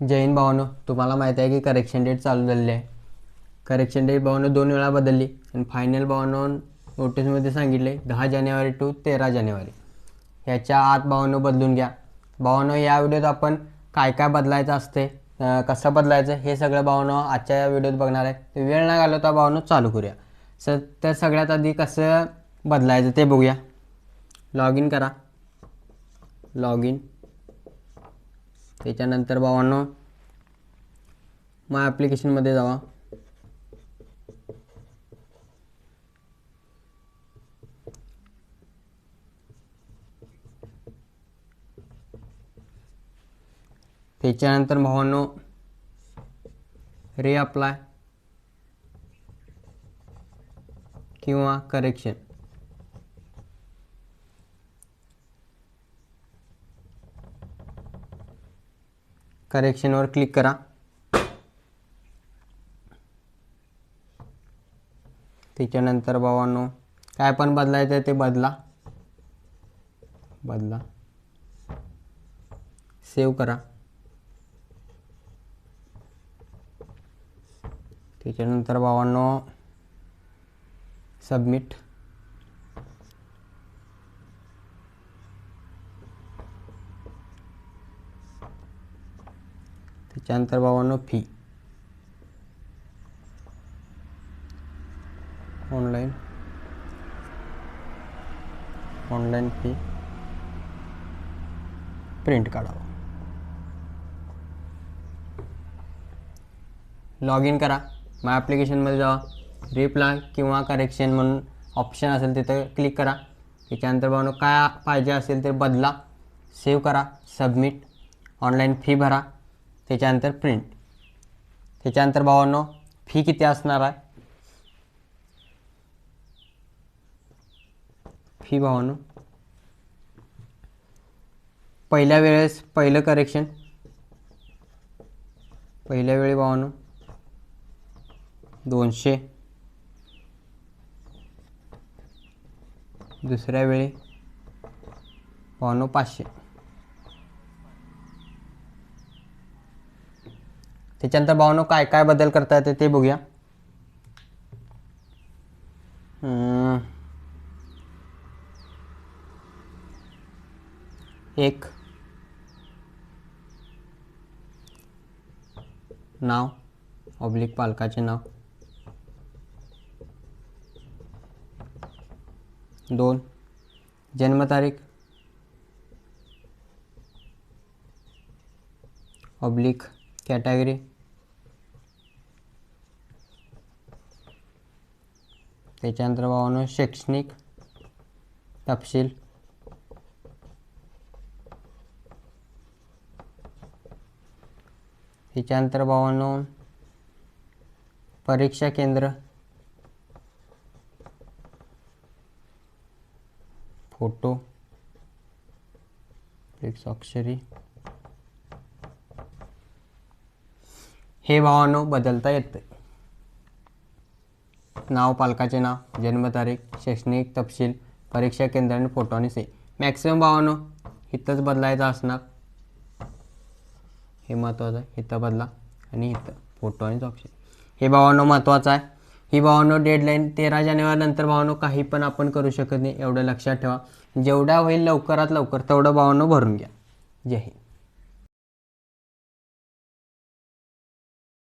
जैन भावानो तुम्हाला माहिती आहे की करेक्शन डेट चालू झालेली आहे. करेक्शन डेट भावानो दोन वेळा बदलली. आणि फायनल भावानो नोटीसमध्ये सांगितले दहा जानेवारी टू तेरा जानेवारी. ह्याच्या आत भावानो बदलून घ्या. भावानो या व्हिडिओत आपण काय काय बदलायचं असते कसं बदलायचं हे सगळं भावानो आजच्या या व्हिडिओत बघणार आहे. वेळ न घालवता भावानो चालू करूया. स तर सगळ्यात आधी कसं बदलायचं ते बघूया. लॉग इन करा. लॉग इन त्याच्यानंतर भावांनो माय ॲप्लिकेशनमध्ये जावा. त्याच्यानंतर भावांनो रिअप्लाय किंवा करेक्शन करेक्शनवर क्लिक करा. त्याच्यानंतर भावांनो काय पण बदलायचं आहे ते बदला. बदला. सेव्ह करा. त्याच्यानंतर भावांनो सबमिट. त्यानंतर बाबांनो fee online online fee print काढावं. लॉग इन करा माय ॲप्लिकेशनमध्ये जावा. रिप्लाय किंवा करेक्शन म्हणून ऑप्शन असेल तिथं क्लिक करा. त्याच्यानंतर बाबांनो काय पाहिजे असेल ते बदला. सेव्ह करा. सबमिट ऑनलाईन फी भरा. त्याच्यानंतर प्रिंट त्याच्यानंतर भावांनो फी किती असणार आहे? फी भावांनो. पहिल्या वेळेस पहिलं करेक्शन पहिल्या वेळी भावानो दोनशे. दुसऱ्या वेळी भावानो पाचशे. त्याच्यानंतर भावनो काय काय बदल करता येते ते बघूया. एक. नाव. ऑब्लिक पालकाचे नाव. दोन. जन्मतारीख. ऑब्लिक कॅटेगरी त्याच्यानंतर भावानो शैक्षणिक तपशील. त्याच्यानंतर भावानो परीक्षा केंद्र. फोटो. एक स्वाक्षरी हे भावानो बदलता येतं नाव पालकाचे नाव जन्मतारीख शैक्षणिक तपशील परीक्षा केंद्र आणि फोटो आणि से मॅक्सिमम भावानो इथंच बदलायचं असणार. हे महत्त्वाचं आहे. इथं बदला आणि इथं फोटो आणि स्वाक्षरी हे भावानो महत्त्वाचं आहे. ही भावानो डेडलाईन तेरा जानेवारी नंतर भावानो काही पण आपण करू शकत नाही. एवढं लक्षात ठेवा. जेवढा होईल लवकरात लवकर तेवढं भावानो भरून घ्या. जय हिंद.